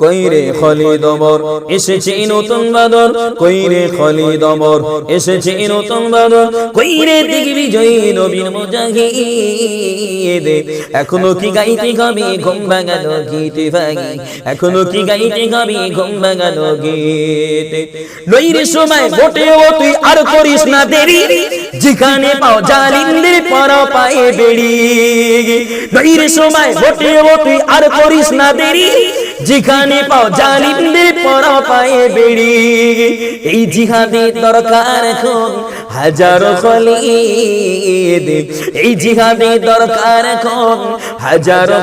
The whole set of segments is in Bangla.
কইরে খলিদ অমর এসেছে নতুন বাদর কইরে খলিদ অমর এসেছে নতুন বাদর কইরে দিগ্বিজয়ী নবীর মুজাহিদ। এখনও কি গাইতে গাবে ঘুম ভাঙানো গীতে ভাগি এখনও কি গাইতে গাবে ঘুম ভাঙানো গীত? লইরে সময় মোটে ও তুই আর করিস না দেরি। যেখানে পাও জালিমদের পর পায়ে বেড়ি। লইরে সময় মোটে ও তুই আর করিস না দেরি। যেখানে পাও জালিমদের পায়ে বেড়ি। এই জিহাদের দরকার এখন, হাজারো খলিদ। এই জিহাদের দরকার এখন, হাজারো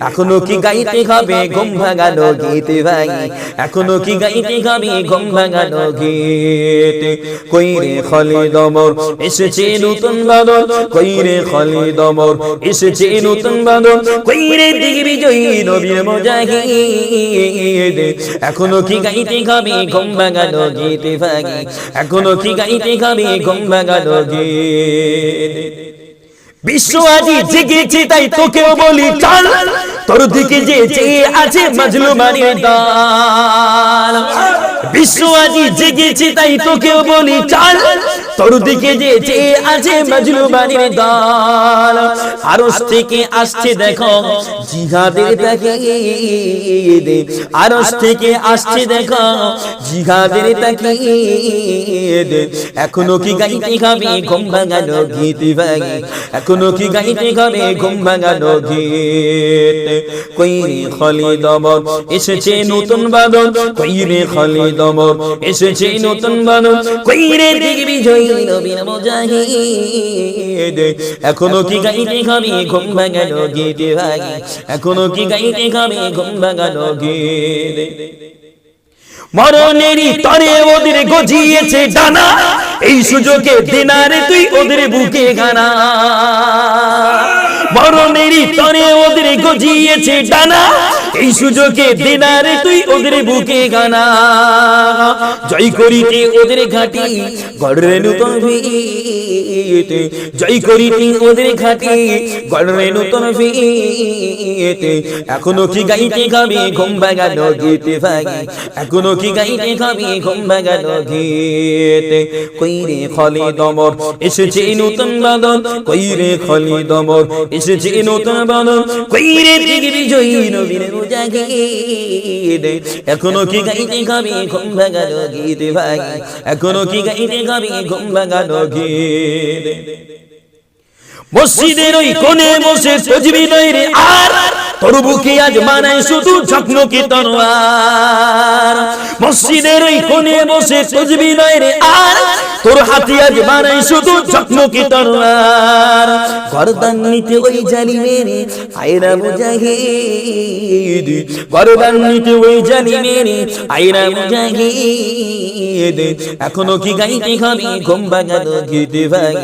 এখনও কি গাইতে হবে গম ভাঙানো গীত ভাই? এখনও কি গাইতে হবে গম ভাঙানো গীত? কইরে খলিদ অমর, এসেছে নতুন বাদল। কইরে খলিদ অমর, এসেছে নতুন বাদল। কইরে দিগ্বিজয়ী নবীর মুজাহিদ। এখনও কি গাইতে হবে গম ভাঙানো গীত ভাই এখনও কি গাইতে হবে গম ভাঙানো গীত বিশ্ব আজি জেগেছে তাই তোকেও বলি চল। তোর দিকে যে চেয়ে আছে মাজলুমানের দল। বিশ্ব আজি জেগেছে তাই তোকেও বলি চল। তোর দিকে যে চেয়ে আছে মাজলুমানের দল। আরস থেকে আসছে দেখো, জিহাদের তাকে আরস থেকে আসছে দেখো, জিহাদের তাকে এখনও কি গাইতে খাবে ঘুম ভাঙানো গীত ভাগে এখনও কি গাইতে খাবে ঘুম ভাঙানো গীত? কইরে খলিদ অমর, এসেছে নতুন বাদল। কইরে খলিদ অমর, এসেছে নতুন বাদল। কইরে দিগ্বিজয়ী নবীর মুজাহিদ? এখনও কি গাইতে খাবে ঘুম ভাঙানো গীত ভাগে এখনও কি গাইতে খাবে ঘুম ভাঙানো মরণেরই তরে ওদের গজিয়েছে ডানা। এই সুযোগে দিনারে তুই ওদের বুকে গানা মরণেরই তরে ওদের গজিয়েছে ডানা। এই সুযোগে দিনারে তুই ওদের বুকে গানা জয় করিতে ওদের ঘাটি গড়রে নূতন ভিত জয় করিতে ওদের ঘাটি গড়রে নূতন ভিত এখনও কি গাইতে গাবে, ঘুম ভাগানো গীত ভাগি এখনও কি গাইতে গাবে, ঘুম ভাগানো গীত। কইরে খলি দমর, এসেছে নতুন বাদল কইরে খলি দমর, এসেছে নতুন বাদল কইরে দিগ্বিজয়ী নবীর মুজাহিদ। এখনও কি গাইতে গাবে, ঘুম ভাগানো গীত ভাগি এখনও কি গাইতে গাবে, ঘুম ভাগানো গীত। মসজিদের ওই কোণে বসে তজবি রে আর তোর বুকে আজ মানায় শুধু ঝকমকি তরোয়ার। মসজিদের ওই কোণে বসে সজবি রে আর। তোর হাতে আজ মানায় শুধু তরোয়ার। গরদান নিতে ওই জালি মেরে আয়রা মুজাহিদ। গরদান নিতে ওই আয়রা মুজাহিদ। এখনও কি গাইতে খাবি ঘুম ভাঙানো গীত ভাই?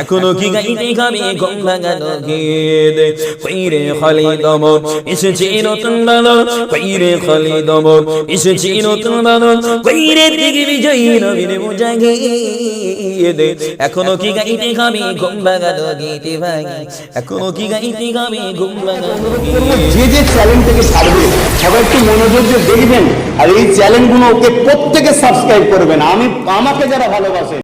এখনও কি গাইতে খাবি ঘুম ভাঙানো গীত কইরে দমর এসেছে নতুন কইরে খালি দমর এসেছে নতুন কইরে নবীর মুজাহিদ এখনও কি গাইতে খাবি ঘুম ভাঙানো গীত ভাই এখনও কি গাইতে খাবি ঘুম যে যে চ্যানেলটাকে ছাড়বে সবাই একটু মনোযোগ দিয়ে দেখবেন। আর এই চ্যানেলগুলো ওকে প্রত্যেকে সাবস্ক্রাইব করবেন। আমি আমাকে যারা ভালোবাসে।